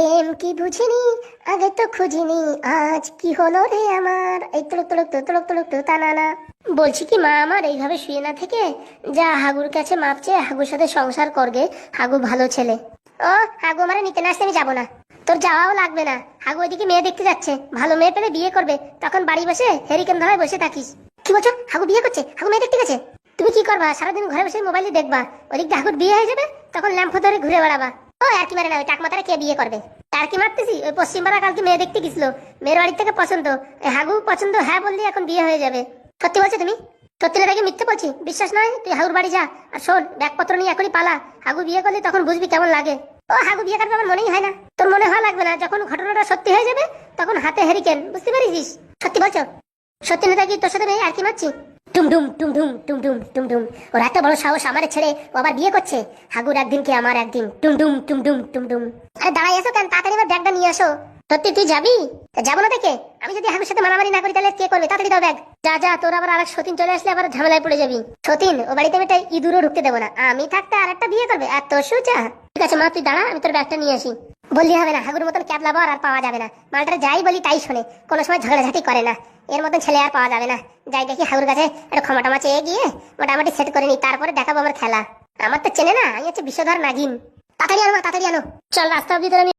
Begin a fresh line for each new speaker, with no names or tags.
প্রেম কি বুঝিনি? আগে তো খুঁজিনি। আজ কি হলো রে আমার? এই তুলুক তুলুক তো তুলুক তুলুক তো তা না না। বলছি কি, মা আমার এইভাবে শুয়ে না থেকে যা হাগুর কাছে মাপছে হাগুর সাথে সংসার করগে, হাগু ভালো ছেলে। ও, হাগু আমারে নিতে না আসতে আমি যাব না। তোর যাওয়াও লাগবে না। হাগু ওইদিকে মেয়ে দেখতে যাচ্ছে। ভালো মেয়ে পেলে বিয়ে করবে। তখন বাড়ি বসে হেরিকেন ধরায় বসে থাকিস। কি বলছো? হাগু বিয়ে করছে? হাগু মেয়ে দেখতে গেছে? তুমি কি করবা? সারাদিন ঘরে বসে মোবাইলে দেখবা। ওদিক হাগুর বিয়ে হয়ে যাবে? তখন ল্যাম্প ধরে ঘুরে বেড়াবা। আর মারে না, ওই টাকমাতারে কে বিয়ে করবে? আর কি মারতেছি? ওই পশ্চিমপাড়া কালকে মেয়ে দেখতে গেছিল মেয়ের বাড়ির থেকে পছন্দ। হাগু পছন্দ হ্যাঁ বললি এখন বিয়ে হয়ে যাবে। সত্যি বলছো তুমি? সত্যি না নাকি মিথ্যে বলছি? বিশ্বাস নয়? তুই হাগুর বাড়ি যা। আর শোন, ব্যাগপত্র নিয়ে এখনই পালা। হাগু বিয়ে করলে তখন বুঝবি কেমন লাগে। ও, হাগু বিয়ে করবে আমার মনেই হয় না। তোর মনে হয় লাগবে না, যখন ঘটনাটা সত্যি হয়ে যাবে, তখন হাতে হেরিকেন বুঝতে পারিস সত্যি বলছো? সত্যি না কি তোর সাথে মেয়ে আর কি মারছি? টুমটুম টুমটুম টুমটুম টুমটুম ওর এত বড় সাহস আমার ছেড়ে ও আবার বিয়ে করছে হাগুর একদিন কি আমার একদিন টুমটুম টুমটুম টুমটুম আরে দাঁড়াই এসো কেন তাড়াতাড়ি এবার ব্যাগটা নিয়ে আসো সত্যি তুই যাবি যাব না দেখে আমি যদি হাগুর সাথে মারামারি না করি তাহলে কে করবে তাড়াতাড়ি দাও ব্যাগ যা যা তোর আবার আরেক সতীন চলে আসলে আবার ঝামেলায় পড়ে যাবি সতীন ও বাড়িতে আমি তাই ইঁদুরও ঢুকতে দেবো না আমি থাকতে আর একটা বিয়ে করবে আর তোর সুচা ঠিক আছে মা তুই দাঁড়া আমি তোর ব্যাগটা নিয়ে আসি বললি হবে না হাগুর মতন ক্যাবলা আর পাওয়া যাবে না মালটার যাই বলি তাই শোনে কোনো সময় ঝগড়াঝাটি করে না এর মতন ছেলে আর পাওয়া যাবে না। যাই দেখি হাগুর কাছে একটা ক্ষমা টমা চেয়ে গিয়ে মোটামুটি সেট করে নি, তারপরে দেখাবো আমার খেলা। আমার তো চেনে না, আমি হচ্ছে বিশ্বধর নাগিন তাড়াতাড়ি আনো তাড়াতাড়ি আনো। চল, রাস্তা অব্দি আমি